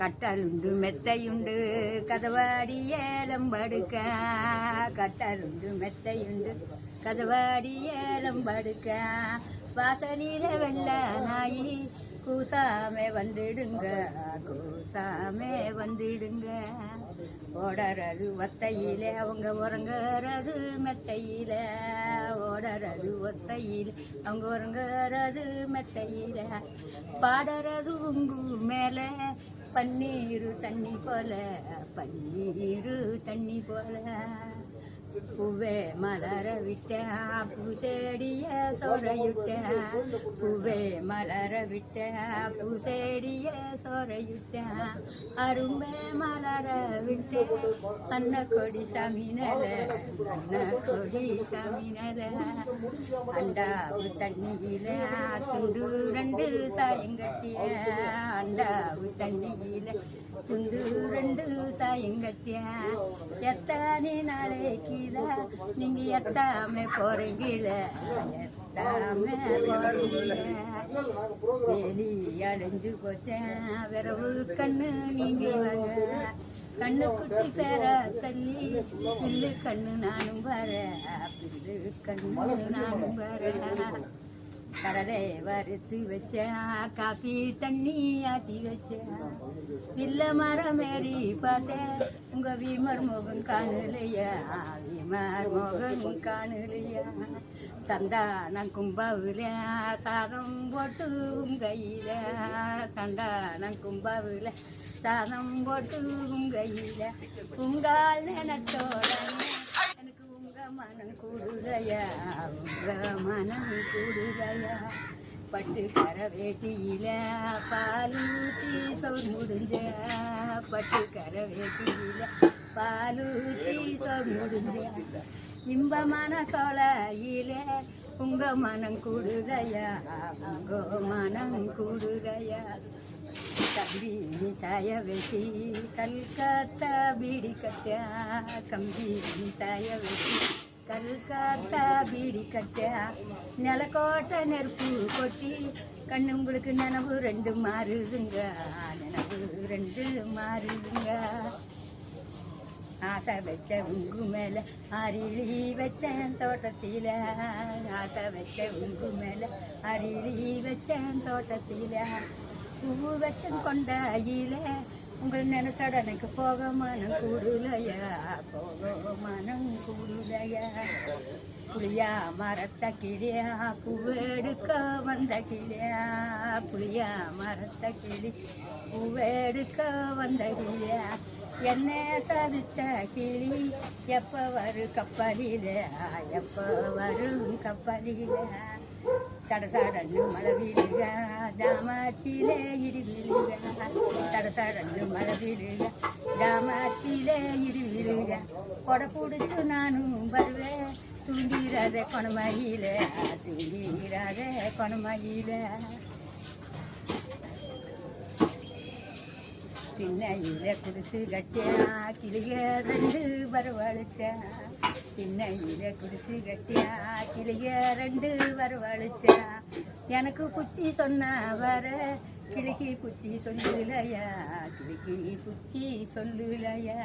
கட்டலுண்டு மெத்தையுண்டு கதவாடி ஏலம் படுக்க. கட்டலுண்டு மெத்தையுண்டு கதவாடி ஏலம் படுக்க. வாசலில வெள்ள நாயி கூசாமே வந்துடுங்க கூசாமே வந்துடுங்க. ஓடறது ஒத்தையில அவங்க உறங்குறது மெத்தையில. ஓடறது ஒத்தையில அவங்க உறங்குறது மெத்தையில. பாடுறது உங்கு மேலே பன்னீரு தண்ணி போல பன்னீரு தண்ணி போல. பூவே மலர விட்டேன் பூசேடிய சொரையுட்டேன் பூவே மலர விட்டேன் பூசேடிய சொரையுட்டேன் அரும்பே மலர விட்டேன் அன்ன கொடி சமினல அன்ன கொடி சமினல அண்டாவு தண்ணியில துண்டு ரெண்டு சாயங்கட்டிய அண்டாவு தண்ணியில துண்டு ரெண்டு சாயங்கட்டியா எத்தானே நாளைக்கில நீங்க எத்தாம போறீங்கள? எத்தாம போறீங்க வேலி அடைஞ்சு போச்சேன் விரவு கண்ணு நீங்க வாங்க. கண்ணு குட்டி பேர சொல்லி இல்லு கண்ணு நானும் வர பில்லு கண்ணு நானும் வர கடலை வறுத்து வச்சேன் காஃபி தண்ணி ஆட்டி வச்சேன் பில்ல மரம் ஏறி பார்த்தேன் உங்க வீமர் மோகன் காணலையா? வீமர் மோகன் காணலையா? சந்தானம் கும்பாவில சாதம் போட்டு கையில. சந்தானம் கும்பாவில சாதம் போட்டு கையில. உங்கால் நினத்தோட மனம் கூடுதையா உங்க மனம் கூடுதையா பட்டு கர வேட்டியில பால் ஊற்றி முடிஞ்ச பட்டு கர வேட்டியில பால் ஊற்றி முடிஞ்ச இன்பமான சோலையில உங்க மனம் கூடுதையா உங்க மனம் கூடுதையா தம்பி சாய வெட்டி கல்கத்தா பீடி கட்ட. கம்பி சாய வெட்டி கல்கத்தா பீடி கட்ட. நிலக்கோட்டை நெருப்பு கொட்டி கண்ணு உங்களுக்கு நினவு ரெண்டு மாறுதுங்க. நினவு ரெண்டு மாறுதுங்க. ஆசை வச்ச உங்கு மேல அருளி வச்சேன் தோட்டத்தில. ஆசை வச்ச உங்கு மேல அருளி வச்சேன் தோட்டத்தில. பூ வச்சன் கொண்டாயில உங்கள் நினைச்சட எனக்கு போக மனம் கூடுலையா? போக மனம் கூடுலையா? புளியா மரத்த கிளியா? பூவெடுக்க வந்த கிளியா? புளியா மரத்த கிளி பூவெடுக்க வந்த கிளியா? என்ன சாதிச்ச கிளி எப்போ வரும் கப்பலில? எப்போ வரும் கப்பலில? സടസടന്നും മഴ വീഴുക. രാമത്തിലെ ഇരുവീഴുക സടസടന്നും മഴ വീഴുക. രാമത്തിലെ ഇരുവീഴുക കൊട പിടിച്ചു നാനും വരുവേ. തുണ്ടീരാതെ കൊണമയിലെ. തുണ്ടീരാതെ കൊണമയിലെ. തിന്നയിലെ കുരിശ് കട്ടിയ. കിളികെ വരവളിച്ച கட்டியா கிளிக ரெண்டு வரவழைச்சா திண்ணையில குடிசு கட்டியா கிளிக ரெண்டு வரவழைச்சா. எனக்கு புத்தி சொன்ன வர கிளிக்கு புத்தி சொல்லலையா கிளிக்கு புத்தி சொல்லலையா.